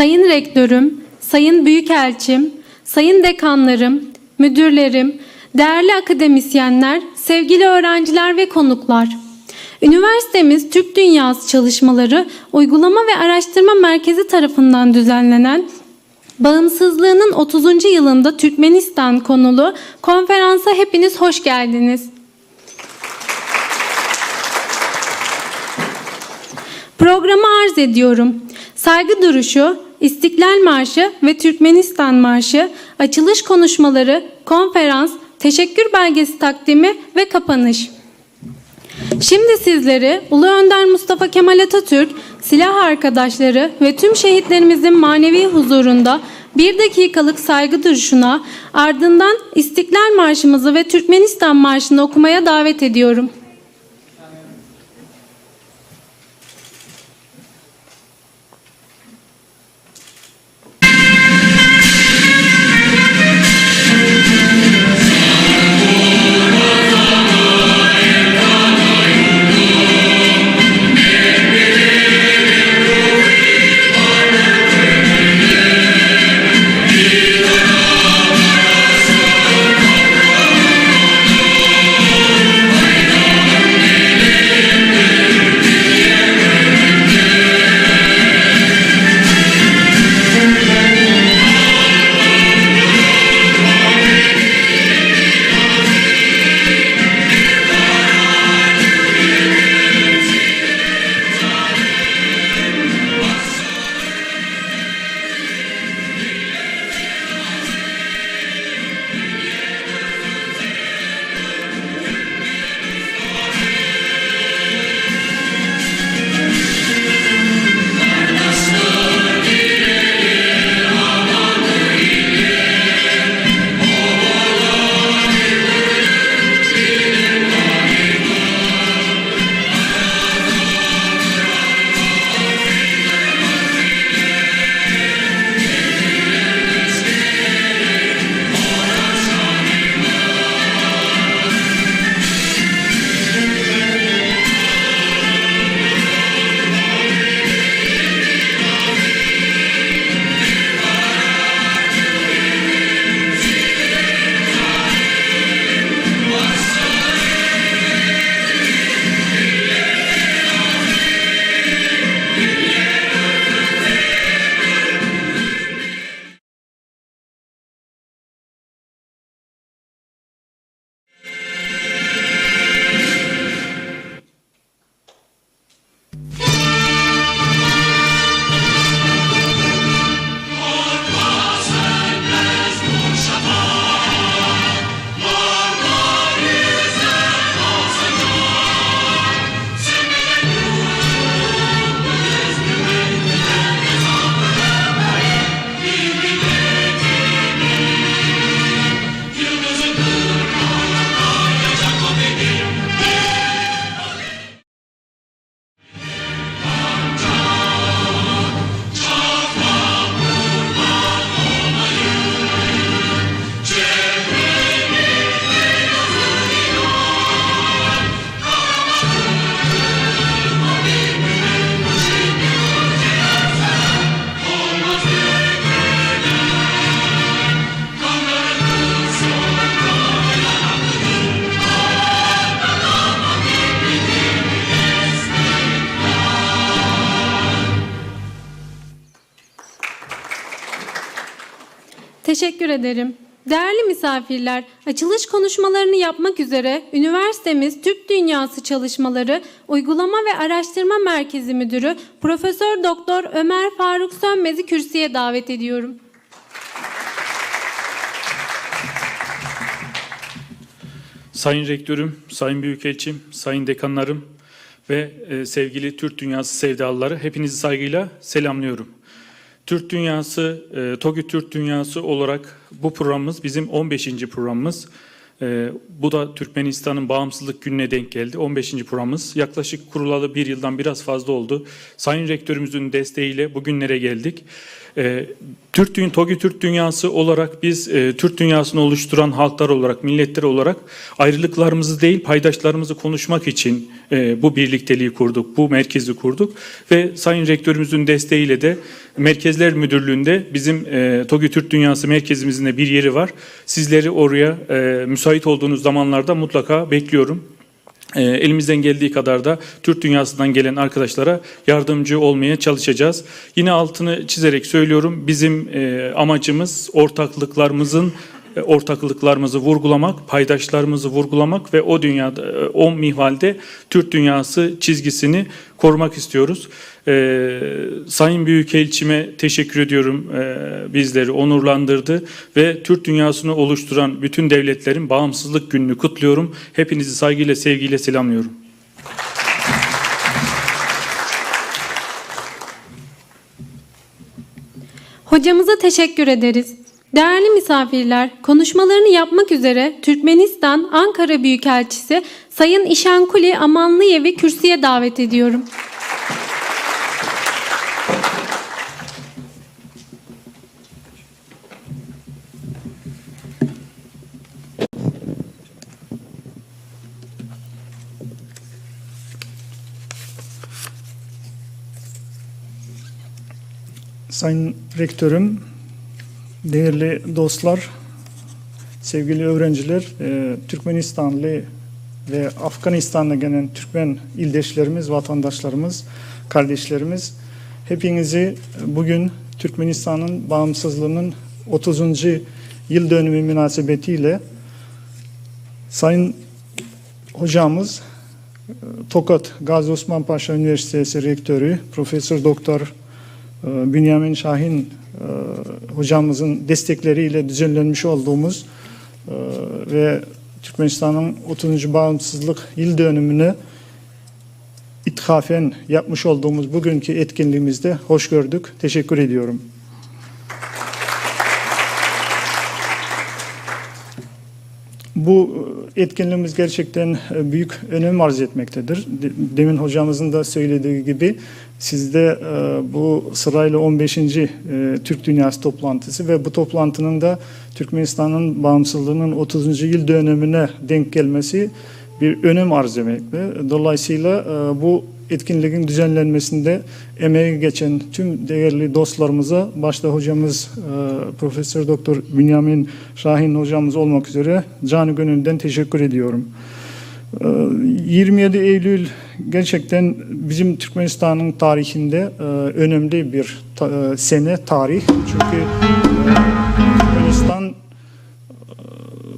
Sayın Rektörüm, Sayın Büyükelçim, Sayın Dekanlarım, Müdürlerim, değerli akademisyenler, sevgili öğrenciler ve konuklar. Üniversitemiz Türk Dünyası Çalışmaları Uygulama ve Araştırma Merkezi tarafından düzenlenen Bağımsızlığının 30. yılında Türkmenistan konulu konferansa hepiniz hoş geldiniz. Programı arz ediyorum. Saygı duruşu, İstiklal Marşı ve Türkmenistan Marşı, açılış konuşmaları, konferans, teşekkür belgesi takdimi ve kapanış. Şimdi sizleri Ulu Önder Mustafa Kemal Atatürk, silah arkadaşları ve tüm şehitlerimizin manevi huzurunda bir dakikalık saygı duruşuna ardından İstiklal Marşımızı ve Türkmenistan Marşı'nı okumaya davet ediyorum. Teşekkür ederim. Değerli misafirler, açılış konuşmalarını yapmak üzere üniversitemiz Türk Dünyası Çalışmaları Uygulama ve Araştırma Merkezi Müdürü Profesör Doktor Ömer Faruk Sönmez'i kürsüye davet ediyorum. Sayın Rektörüm, Sayın Büyükelçim, Sayın Dekanlarım ve e, sevgili Türk Dünyası sevdalıları hepinizi saygıyla selamlıyorum. Türk Dünyası, e, TOGÜ Türk Dünyası olarak bu programımız bizim 15. programımız. E, bu da Türkmenistan'ın bağımsızlık gününe denk geldi. 15. programımız. Yaklaşık kurulalı bir yıldan biraz fazla oldu. Sayın Rektörümüzün desteğiyle bugünlere geldik. E, Türk Dünya, TOGİ Türk Dünyası olarak biz e, Türk Dünyası'nı oluşturan halklar olarak, milletler olarak ayrılıklarımızı değil paydaşlarımızı konuşmak için e, bu birlikteliği kurduk, bu merkezi kurduk ve Sayın Rektörümüzün desteğiyle de Merkezler Müdürlüğü'nde bizim e, TOGİ Türk Dünyası merkezimizin de bir yeri var. Sizleri oraya e, müsait olduğunuz zamanlarda mutlaka bekliyorum. E, elimizden geldiği kadar da Türk dünyasından gelen arkadaşlara yardımcı olmaya çalışacağız. Yine altını çizerek söylüyorum. Bizim e, amacımız ortaklıklarımızın ortaklıklarımızı vurgulamak, paydaşlarımızı vurgulamak ve o dünyada, e, o mihvalde Türk dünyası çizgisini korumak istiyoruz. Ee, Sayın Büyükelçime teşekkür ediyorum. Ee, bizleri onurlandırdı ve Türk dünyasını oluşturan bütün devletlerin bağımsızlık gününü kutluyorum. Hepinizi saygıyla, sevgiyle selamlıyorum. Hocamıza teşekkür ederiz. Değerli misafirler, konuşmalarını yapmak üzere Türkmenistan Ankara Büyükelçisi Sayın İşankuli Amanlıyev'i kürsüye davet ediyorum. Sayın Rektörüm, değerli dostlar, sevgili öğrenciler, e, Türkmenistanlı ve Afganistan'da gelen Türkmen ildeşlerimiz, vatandaşlarımız, kardeşlerimiz, hepinizi bugün Türkmenistan'ın bağımsızlığının 30. yıl dönümü münasebetiyle Sayın Hocamız, e, Tokat Gazi Osman Paşa Üniversitesi Rektörü, Profesör Doktor Bünyamin Şahin e, hocamızın destekleriyle düzenlenmiş olduğumuz e, ve Türkmenistan'ın 30. bağımsızlık yıl dönümünü ithafen yapmış olduğumuz bugünkü etkinliğimizde hoş gördük. Teşekkür ediyorum. Bu e, etkinliğimiz gerçekten büyük önem arz etmektedir. De- Demin hocamızın da söylediği gibi sizde e, bu sırayla 15. e, Türk Dünyası toplantısı ve bu toplantının da Türkmenistan'ın bağımsızlığının 30. yıl dönümüne denk gelmesi bir önem arz etmekte. Dolayısıyla e, bu etkinliğin düzenlenmesinde emeği geçen tüm değerli dostlarımıza başta hocamız Profesör Doktor Bünyamin Şahin hocamız olmak üzere canı gönülden teşekkür ediyorum. E, 27 Eylül gerçekten bizim Türkmenistan'ın tarihinde e, önemli bir e, sene tarih. Çünkü e, Türkmenistan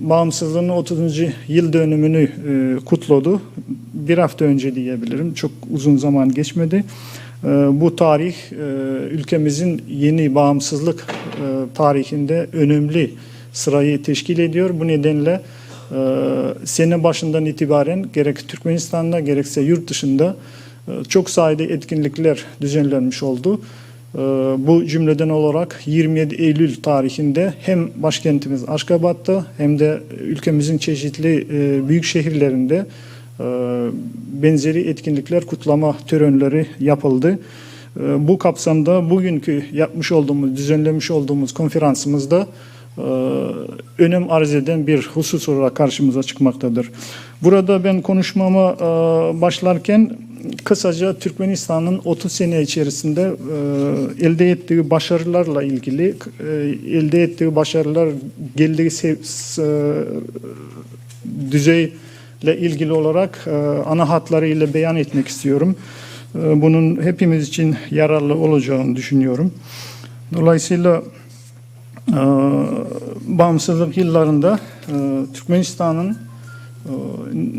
bağımsızlığının 30. yıl dönümünü kutladı. Bir hafta önce diyebilirim. Çok uzun zaman geçmedi. Bu tarih ülkemizin yeni bağımsızlık tarihinde önemli sırayı teşkil ediyor. Bu nedenle sene başından itibaren gerek Türkmenistan'da gerekse yurt dışında e, çok sayıda etkinlikler düzenlenmiş oldu. Ee, Bu cümleden olarak 27 Eylül tarihinde hem başkentimiz Aşkabat'ta hem de ülkemizin çeşitli e, büyük şehirlerinde e, benzeri etkinlikler, kutlama törenleri yapıldı. Bu kapsamda bugünkü yapmış olduğumuz, düzenlemiş olduğumuz konferansımızda önem arz eden bir husus olarak karşımıza çıkmaktadır. Burada ben konuşmama e, başlarken kısaca Türkmenistan'ın 30 sene içerisinde e, elde ettiği başarılarla ilgili, e, elde ettiği başarılar geldiği düzeyle ilgili olarak ana hatlarıyla beyan etmek istiyorum. Bunun hepimiz için yararlı olacağını düşünüyorum. Dolayısıyla e, bağımsızlık yıllarında e, Türkmenistan'ın e,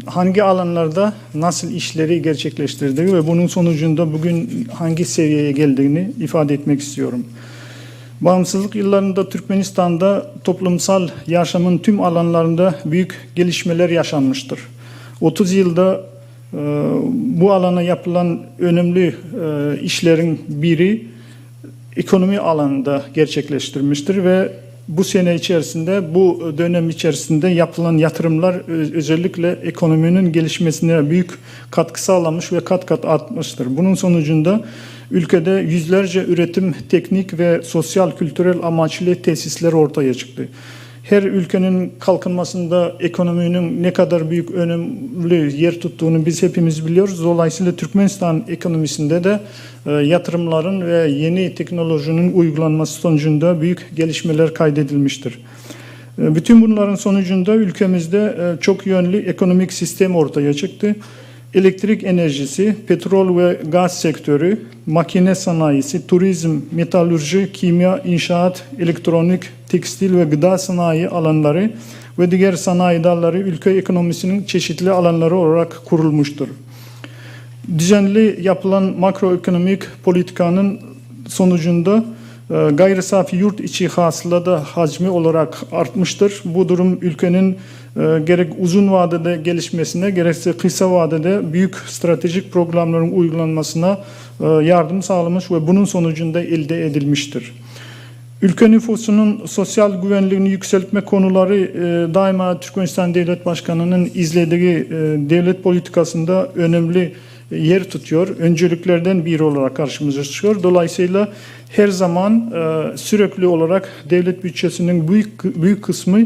hangi alanlarda nasıl işleri gerçekleştirdiği ve bunun sonucunda bugün hangi seviyeye geldiğini ifade etmek istiyorum. Bağımsızlık yıllarında Türkmenistan'da toplumsal yaşamın tüm alanlarında büyük gelişmeler yaşanmıştır. 30 yılda e, bu alana yapılan önemli işlerin biri ekonomi alanında gerçekleştirmiştir ve bu sene içerisinde, bu dönem içerisinde yapılan yatırımlar özellikle ekonominin gelişmesine büyük katkı sağlamış ve kat kat artmıştır. Bunun sonucunda ülkede yüzlerce üretim, teknik ve sosyal kültürel amaçlı tesisler ortaya çıktı. Her ülkenin kalkınmasında ekonominin ne kadar büyük önemli yer tuttuğunu biz hepimiz biliyoruz. Dolayısıyla Türkmenistan ekonomisinde de e, yatırımların ve yeni teknolojinin uygulanması sonucunda büyük gelişmeler kaydedilmiştir. E, Bütün bunların sonucunda ülkemizde e, çok yönlü ekonomik sistem ortaya çıktı. Elektrik enerjisi, petrol ve gaz sektörü, makine sanayisi, turizm, metalurji, kimya, inşaat, elektronik, tekstil ve gıda sanayi alanları ve diğer sanayi dalları ülke ekonomisinin çeşitli alanları olarak kurulmuştur. Düzenli yapılan makroekonomik politikanın sonucunda gayri safi yurt içi hasıla da hacmi olarak artmıştır. Bu durum ülkenin e, gerek uzun vadede gelişmesine gerekse kısa vadede büyük stratejik programların uygulanmasına e, yardım sağlamış ve bunun sonucunda elde edilmiştir. Ülke nüfusunun sosyal güvenliğini yükseltme konuları e, daima Türkmenistan Devlet Başkanı'nın izlediği e, devlet politikasında önemli yer tutuyor. Önceliklerden biri olarak karşımıza çıkıyor. Dolayısıyla her zaman e, sürekli olarak devlet bütçesinin büyük büyük kısmı e,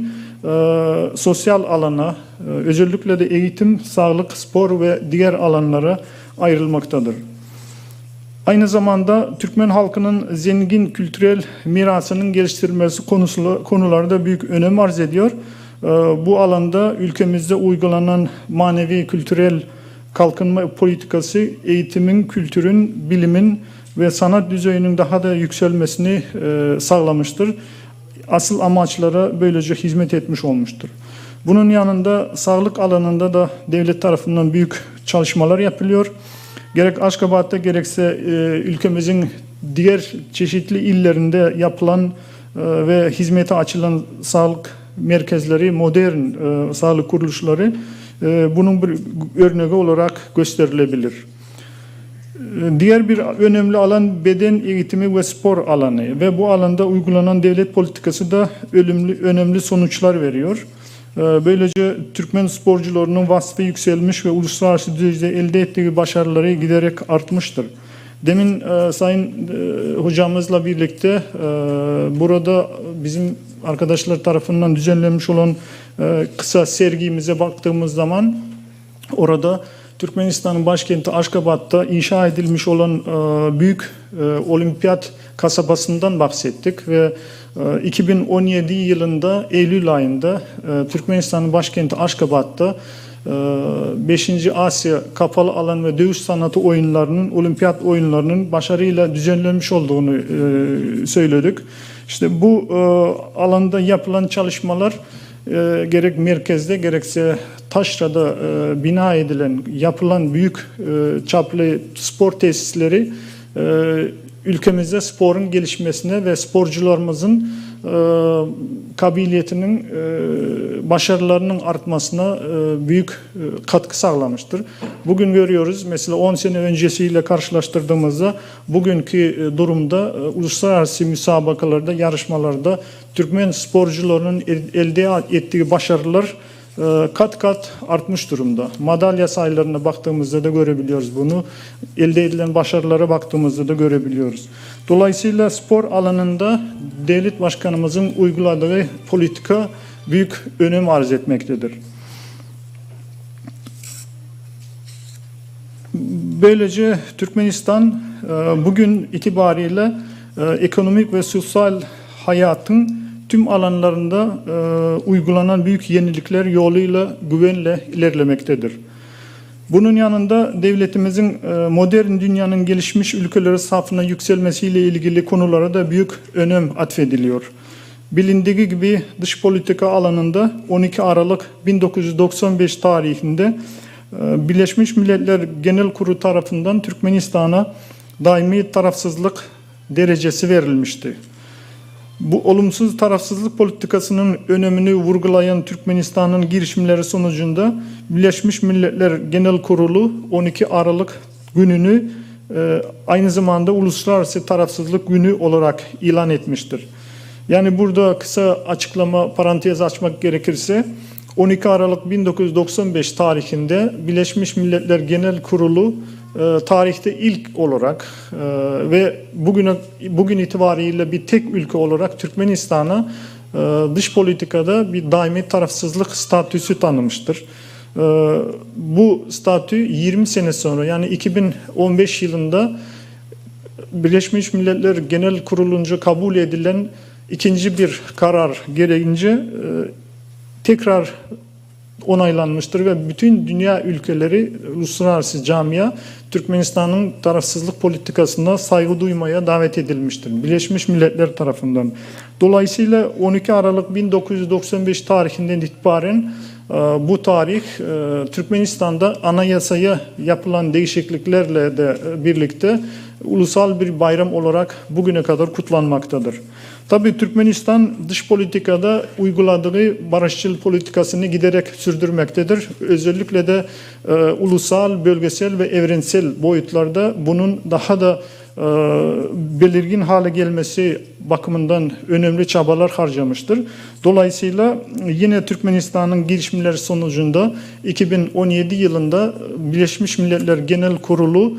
sosyal alana, e, özellikle de eğitim, sağlık, spor ve diğer alanlara ayrılmaktadır. Aynı zamanda Türkmen halkının zengin kültürel mirasının geliştirilmesi konusu, konularda büyük önem arz ediyor. Ee, Bu alanda ülkemizde uygulanan manevi kültürel kalkınma politikası eğitimin, kültürün, bilimin ve sanat düzeyinin daha da yükselmesini e, sağlamıştır. Asıl amaçlara böylece hizmet etmiş olmuştur. Bunun yanında sağlık alanında da devlet tarafından büyük çalışmalar yapılıyor. Gerek Aşkabat'ta gerekse e, ülkemizin diğer çeşitli illerinde yapılan e, ve hizmete açılan sağlık merkezleri, modern e, sağlık kuruluşları e, bunun bir örneği olarak gösterilebilir. Diğer bir önemli alan beden eğitimi ve spor alanı ve bu alanda uygulanan devlet politikası da önemli, önemli sonuçlar veriyor. E, Böylece Türkmen sporcularının vasfı yükselmiş ve uluslararası düzeyde elde ettiği başarıları giderek artmıştır. Demin e, Sayın e, hocamızla birlikte e, burada bizim arkadaşlar tarafından düzenlenmiş olan kısa sergimize baktığımız zaman orada Türkmenistan'ın başkenti Aşkabat'ta inşa edilmiş olan e, büyük e, olimpiyat kasabasından bahsettik ve e, 2017 yılında Eylül ayında e, Türkmenistan'ın başkenti Aşkabat'ta 5. Asya Kapalı Alan ve Dövüş Sanatı oyunlarının, olimpiyat oyunlarının başarıyla düzenlenmiş olduğunu e, söyledik. İşte bu e, alanda yapılan çalışmalar e, gerek merkezde gerekse taşrada e, bina edilen, yapılan büyük e, çaplı spor tesisleri e, ülkemizde sporun gelişmesine ve sporcularımızın kabiliyetinin e, başarılarının artmasına e, büyük e, katkı sağlamıştır. Bugün görüyoruz mesela 10 sene öncesiyle karşılaştırdığımızda bugünkü durumda uluslararası müsabakalarda, yarışmalarda Türkmen sporcularının el- elde ettiği başarılar kat kat artmış durumda. Madalya sayılarına baktığımızda da görebiliyoruz bunu. Elde edilen başarılara baktığımızda da görebiliyoruz. Dolayısıyla spor alanında devlet başkanımızın uyguladığı politika büyük önem arz etmektedir. Böylece Türkmenistan e, bugün itibariyle e, ekonomik ve sosyal hayatın tüm alanlarında e, uygulanan büyük yenilikler yoluyla güvenle ilerlemektedir. Bunun yanında devletimizin e, modern dünyanın gelişmiş ülkeleri safına yükselmesiyle ilgili konulara da büyük önem atfediliyor. Bilindiği gibi dış politika alanında 12 Aralık 1995 tarihinde e, Birleşmiş Milletler Genel Kurulu tarafından Türkmenistan'a daimi tarafsızlık derecesi verilmişti. Bu olumsuz tarafsızlık politikasının önemini vurgulayan Türkmenistan'ın girişimleri sonucunda Birleşmiş Milletler Genel Kurulu 12 Aralık gününü e, aynı zamanda Uluslararası Tarafsızlık Günü olarak ilan etmiştir. Yani burada kısa açıklama parantez açmak gerekirse 12 Aralık 1995 tarihinde Birleşmiş Milletler Genel Kurulu e, tarihte ilk olarak e, ve bugüne bugün itibariyle bir tek ülke olarak Türkmenistan'a e, dış politikada bir daimi tarafsızlık statüsü tanımıştır. E, Bu statü 20 sene sonra yani 2015 yılında Birleşmiş Milletler Genel Kurulu'nca kabul edilen ikinci bir karar gereğince tekrar onaylanmıştır ve bütün dünya ülkeleri, uluslararası camia Türkmenistan'ın tarafsızlık politikasına saygı duymaya davet edilmiştir. Birleşmiş Milletler tarafından. Dolayısıyla 12 Aralık 1995 tarihinden itibaren e, bu tarih e, Türkmenistan'da anayasaya yapılan değişikliklerle de e, birlikte ulusal bir bayram olarak bugüne kadar kutlanmaktadır. Tabii Türkmenistan dış politikada uyguladığı barışçıl politikasını giderek sürdürmektedir. Özellikle de e, ulusal, bölgesel ve evrensel boyutlarda bunun daha da e, belirgin hale gelmesi bakımından önemli çabalar harcamıştır. Dolayısıyla yine Türkmenistan'ın girişimleri sonucunda 2017 yılında Birleşmiş Milletler Genel Kurulu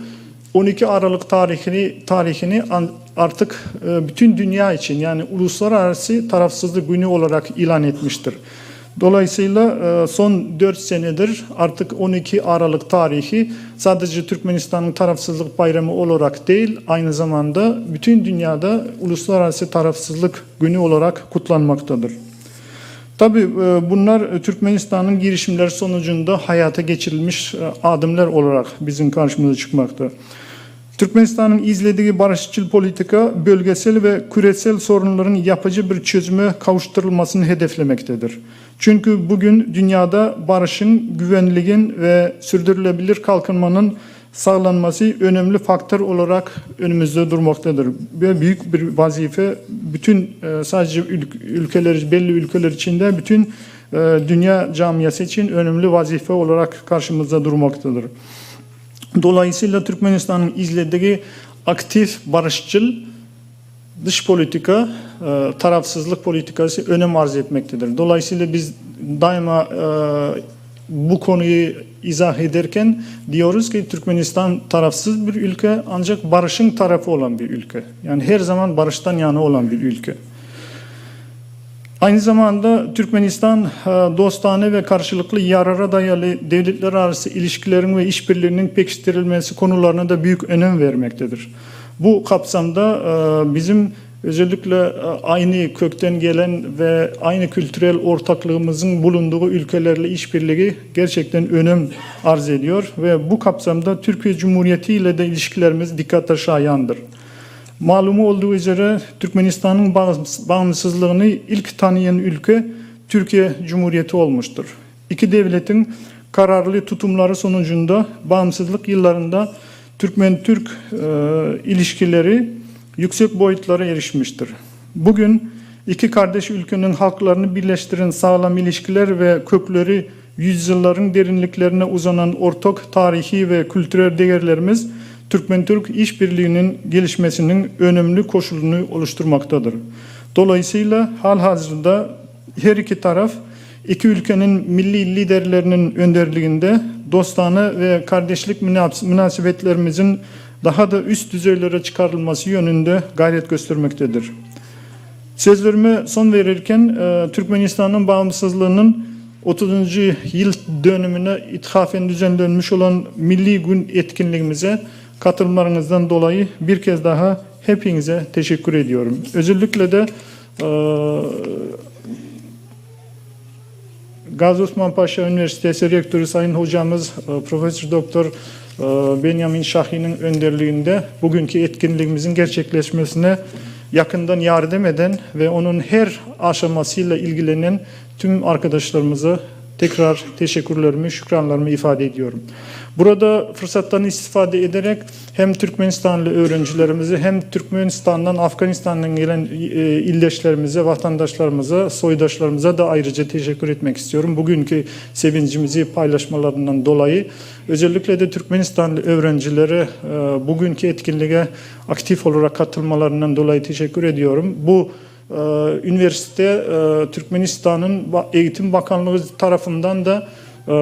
12 Aralık tarihini tarihini artık e, bütün dünya için yani uluslararası tarafsızlık günü olarak ilan etmiştir. Dolayısıyla e, son 4 senedir artık 12 Aralık tarihi sadece Türkmenistan'ın tarafsızlık bayramı olarak değil aynı zamanda bütün dünyada uluslararası tarafsızlık günü olarak kutlanmaktadır. Tabii e, bunlar Türkmenistan'ın girişimleri sonucunda hayata geçirilmiş adımlar olarak bizim karşımıza çıkmakta. Türkmenistan'ın izlediği barışçıl politika bölgesel ve küresel sorunların yapıcı bir çözüme kavuşturulmasını hedeflemektedir. Çünkü bugün dünyada barışın, güvenliğin ve sürdürülebilir kalkınmanın sağlanması önemli faktör olarak önümüzde durmaktadır. Ve büyük bir vazife bütün e, sadece ül- ülkeler, belli ülkeler içinde bütün e, dünya camiası için önemli vazife olarak karşımızda durmaktadır. Dolayısıyla Türkmenistan'ın izlediği aktif barışçıl dış politika, e, tarafsızlık politikası önem arz etmektedir. Dolayısıyla biz daima e, bu konuyu izah ederken diyoruz ki Türkmenistan tarafsız bir ülke ancak barışın tarafı olan bir ülke. Yani her zaman barıştan yana olan bir ülke. Aynı zamanda Türkmenistan e, dostane ve karşılıklı yarara dayalı devletler arası ilişkilerin ve işbirliğinin pekiştirilmesi konularına da büyük önem vermektedir. Bu kapsamda e, bizim özellikle e, aynı kökten gelen ve aynı kültürel ortaklığımızın bulunduğu ülkelerle işbirliği gerçekten önem arz ediyor ve bu kapsamda Türkiye Cumhuriyeti ile de ilişkilerimiz dikkate şayandır. Malumu olduğu üzere Türkmenistan'ın bağımsız- bağımsızlığını ilk tanıyan ülke Türkiye Cumhuriyeti olmuştur. İki devletin kararlı tutumları sonucunda bağımsızlık yıllarında Türkmen-Türk e, ilişkileri yüksek boyutlara erişmiştir. Bugün iki kardeş ülkenin halklarını birleştiren sağlam ilişkiler ve kökleri yüzyılların derinliklerine uzanan ortak tarihi ve kültürel değerlerimiz Türkmen-Türk işbirliğinin gelişmesinin önemli koşulunu oluşturmaktadır. Dolayısıyla halihazırda her iki taraf iki ülkenin milli liderlerinin önderliğinde dostane ve kardeşlik münas- münasebetlerimizin daha da üst düzeylere çıkarılması yönünde gayret göstermektedir. Sözlerime son verirken e, Türkmenistan'ın bağımsızlığının 30. yıl dönümüne ithafen düzenlenmiş olan Milli Gün etkinliğimize katılımlarınızdan dolayı bir kez daha hepinize teşekkür ediyorum. Özellikle de e, Gazi Osman Paşa Üniversitesi Rektörü Sayın Hocamız e, Profesör Doktor e, Benjamin Şahin'in önderliğinde bugünkü etkinliğimizin gerçekleşmesine yakından yardım eden ve onun her aşamasıyla ilgilenen tüm arkadaşlarımıza tekrar teşekkürlerimi, şükranlarımı ifade ediyorum. Burada fırsattan istifade ederek hem Türkmenistanlı öğrencilerimize hem Türkmenistan'dan, Afganistan'dan gelen e, illeşlerimize, vatandaşlarımıza, soydaşlarımıza da ayrıca teşekkür etmek istiyorum. Bugünkü sevincimizi paylaşmalarından dolayı özellikle de Türkmenistanlı öğrencilere e, bugünkü etkinliğe aktif olarak katılmalarından dolayı teşekkür ediyorum. Bu Üniversite e, Türkmenistan'ın Eğitim Bakanlığı tarafından da e,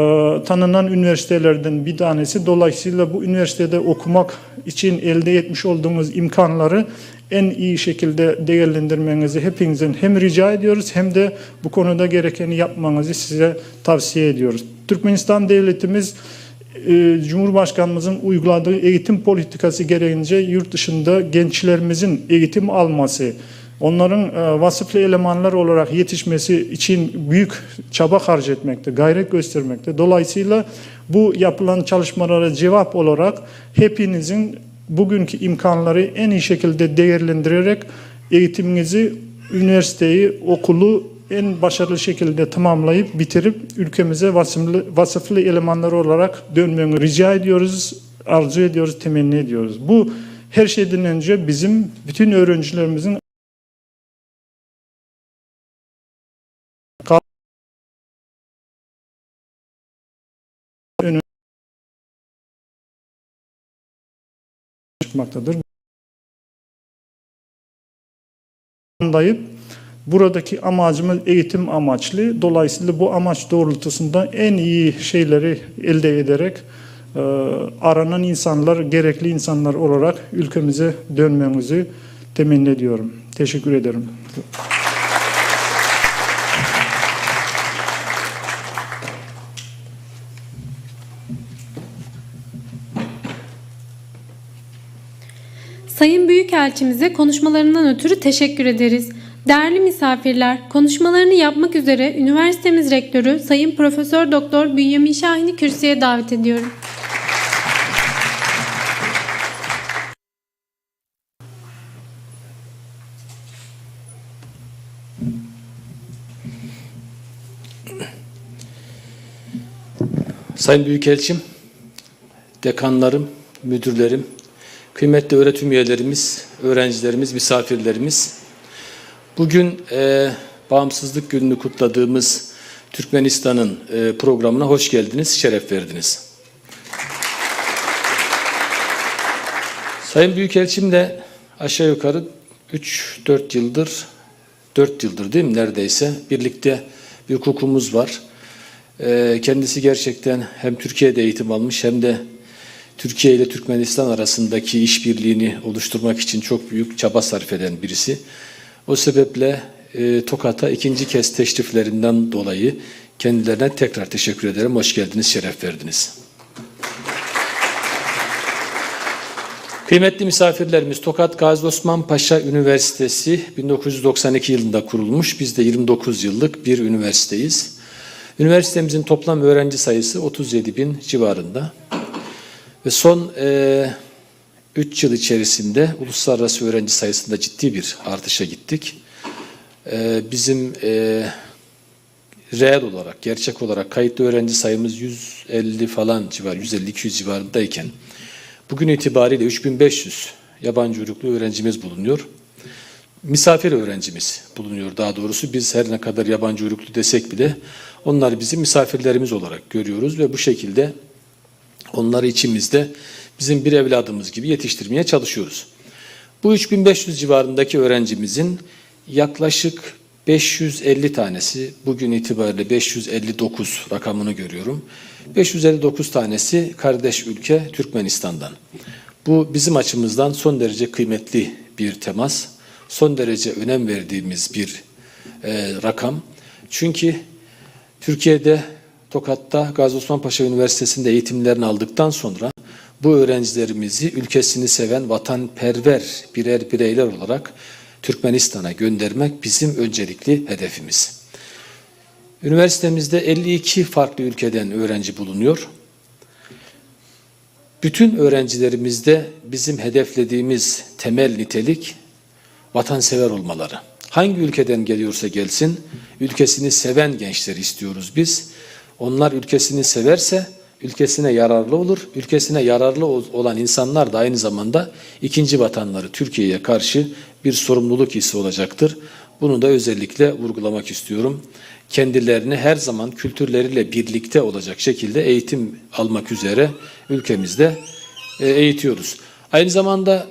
tanınan üniversitelerden bir tanesi. Dolayısıyla bu üniversitede okumak için elde etmiş olduğumuz imkanları en iyi şekilde değerlendirmenizi hepinizden hem rica ediyoruz hem de bu konuda gerekeni yapmanızı size tavsiye ediyoruz. Türkmenistan devletimiz e, Cumhurbaşkanımızın uyguladığı eğitim politikası gereğince yurt dışında gençlerimizin eğitim alması, onların e, vasıflı elemanlar olarak yetişmesi için büyük çaba harc etmekte, gayret göstermekte. Dolayısıyla bu yapılan çalışmalara cevap olarak hepinizin bugünkü imkanları en iyi şekilde değerlendirerek eğitiminizi, üniversiteyi, okulu en başarılı şekilde tamamlayıp bitirip ülkemize vasıflı, vasıflı elemanlar olarak dönmeni rica ediyoruz, arzu ediyoruz, temenni ediyoruz. Bu her şeyden önce bizim bütün öğrencilerimizin çıkmaktadır. Anlayıp buradaki amacımız eğitim amaçlı. Dolayısıyla bu amaç doğrultusunda en iyi şeyleri elde ederek e, aranan insanlar, gerekli insanlar olarak ülkemize dönmenizi temenni ediyorum. Teşekkür ederim. Sayın Büyükelçimize konuşmalarından ötürü teşekkür ederiz. Değerli misafirler, konuşmalarını yapmak üzere üniversitemiz rektörü Sayın Profesör Doktor Bünyamin Şahin'i kürsüye davet ediyorum. Sayın Büyükelçim, dekanlarım, müdürlerim, kıymetli öğretim üyelerimiz, öğrencilerimiz, misafirlerimiz. Bugün e, bağımsızlık gününü kutladığımız Türkmenistan'ın e, programına hoş geldiniz, şeref verdiniz. Sayın Büyükelçim de aşağı yukarı 3-4 yıldır, 4 yıldır değil mi neredeyse birlikte bir hukukumuz var. Ee, Kendisi gerçekten hem Türkiye'de eğitim almış hem de Türkiye ile Türkmenistan arasındaki işbirliğini oluşturmak için çok büyük çaba sarf eden birisi. O sebeple e, Tokat'a ikinci kez teşriflerinden dolayı kendilerine tekrar teşekkür ederim. Hoş geldiniz, şeref verdiniz. Kıymetli misafirlerimiz, Tokat Gazi Osman Paşa Üniversitesi 1992 yılında kurulmuş. Biz de 29 yıllık bir üniversiteyiz. Üniversitemizin toplam öğrenci sayısı 37 bin civarında. Ve son 3 yıl içerisinde uluslararası öğrenci sayısında ciddi bir artışa gittik. E, bizim e, reel olarak, gerçek olarak kayıtlı öğrenci sayımız 150 falan civar, 150-200 civarındayken bugün itibariyle 3500 yabancı uyruklu öğrencimiz bulunuyor. Misafir öğrencimiz bulunuyor daha doğrusu. Biz her ne kadar yabancı uyruklu desek bile onlar bizim misafirlerimiz olarak görüyoruz ve bu şekilde onları içimizde bizim bir evladımız gibi yetiştirmeye çalışıyoruz. Bu 3500 civarındaki öğrencimizin yaklaşık 550 tanesi, bugün itibariyle 559 rakamını görüyorum. 559 tanesi kardeş ülke Türkmenistan'dan. Bu bizim açımızdan son derece kıymetli bir temas, son derece önem verdiğimiz bir e, rakam. Çünkü Türkiye'de Tokat'ta Gazi Osman Paşa Üniversitesi'nde eğitimlerini aldıktan sonra bu öğrencilerimizi ülkesini seven vatanperver birer bireyler olarak Türkmenistan'a göndermek bizim öncelikli hedefimiz. Üniversitemizde 52 farklı ülkeden öğrenci bulunuyor. Bütün öğrencilerimizde bizim hedeflediğimiz temel nitelik vatansever olmaları. Hangi ülkeden geliyorsa gelsin, ülkesini seven gençleri istiyoruz biz. Onlar ülkesini severse ülkesine yararlı olur. Ülkesine yararlı olan insanlar da aynı zamanda ikinci vatanları Türkiye'ye karşı bir sorumluluk hissi olacaktır. Bunu da özellikle vurgulamak istiyorum. Kendilerini her zaman kültürleriyle birlikte olacak şekilde eğitim almak üzere ülkemizde e, eğitiyoruz. Aynı zamanda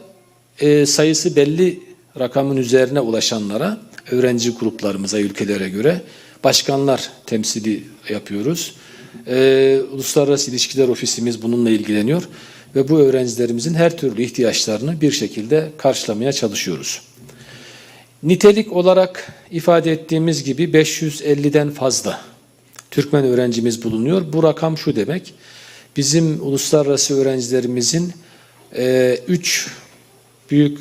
e, sayısı belli rakamın üzerine ulaşanlara, öğrenci gruplarımıza, ülkelere göre başkanlar temsili yapıyoruz. Ee, Uluslararası İlişkiler Ofisimiz bununla ilgileniyor. ve bu öğrencilerimizin her türlü ihtiyaçlarını bir şekilde karşılamaya çalışıyoruz. Nitelik olarak ifade ettiğimiz gibi 550'den fazla Türkmen öğrencimiz bulunuyor. Bu rakam şu demek. Bizim uluslararası öğrencilerimizin e, üç büyük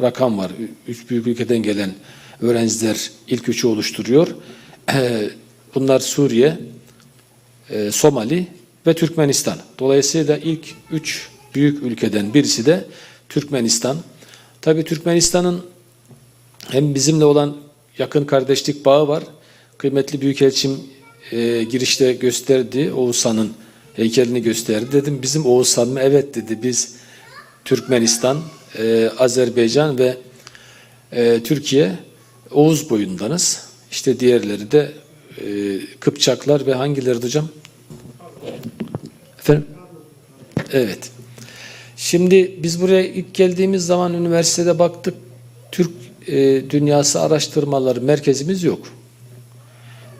rakam var. Üç büyük ülkeden gelen öğrenciler ilk üçü oluşturuyor. E, Bunlar Suriye, e, Somali ve Türkmenistan. Dolayısıyla ilk üç büyük ülkeden birisi de Türkmenistan. Tabii Türkmenistan'ın hem bizimle olan yakın kardeşlik bağı var. Kıymetli Büyükelçim e, girişte gösterdi. Oğuzhan'ın heykelini gösterdi. Dedim bizim Oğuzhan mı? Evet dedi. Biz Türkmenistan, e, Azerbaycan ve e, Türkiye Oğuz boyundanız. İşte diğerleri de e, Kıpçaklar ve hangileri hocam? Efendim? Evet. Şimdi biz buraya ilk geldiğimiz zaman üniversitede baktık. Türk e, Dünyası Araştırmaları Merkezimiz yok.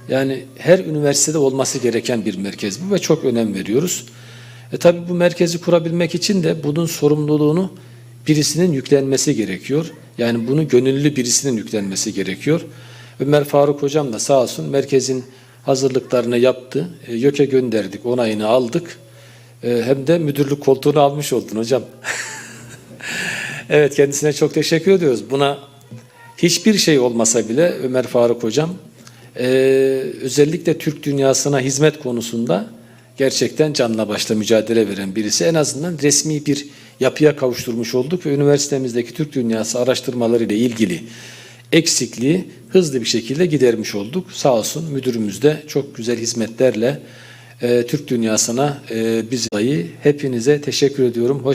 Yani her üniversitede olması gereken bir merkez bu ve çok önem veriyoruz. E tabi bu merkezi kurabilmek için de bunun sorumluluğunu birisinin yüklenmesi gerekiyor. Yani bunu gönüllü birisinin yüklenmesi gerekiyor. Ömer Faruk Hocam da sağ olsun merkezin hazırlıklarını yaptı. E, YÖK'e gönderdik, onayını aldık. E, hem de müdürlük koltuğunu almış oldun hocam. evet kendisine çok teşekkür ediyoruz. Buna hiçbir şey olmasa bile Ömer Faruk Hocam e, özellikle Türk dünyasına hizmet konusunda gerçekten canla başla mücadele veren birisi. En azından resmi bir yapıya kavuşturmuş olduk ve üniversitemizdeki Türk dünyası araştırmaları ile ilgili eksikliği hızlı bir şekilde gidermiş olduk. Sağ olsun müdürümüz de çok güzel hizmetlerle e, Türk dünyasına e, biz hepinize teşekkür ediyorum. Hoş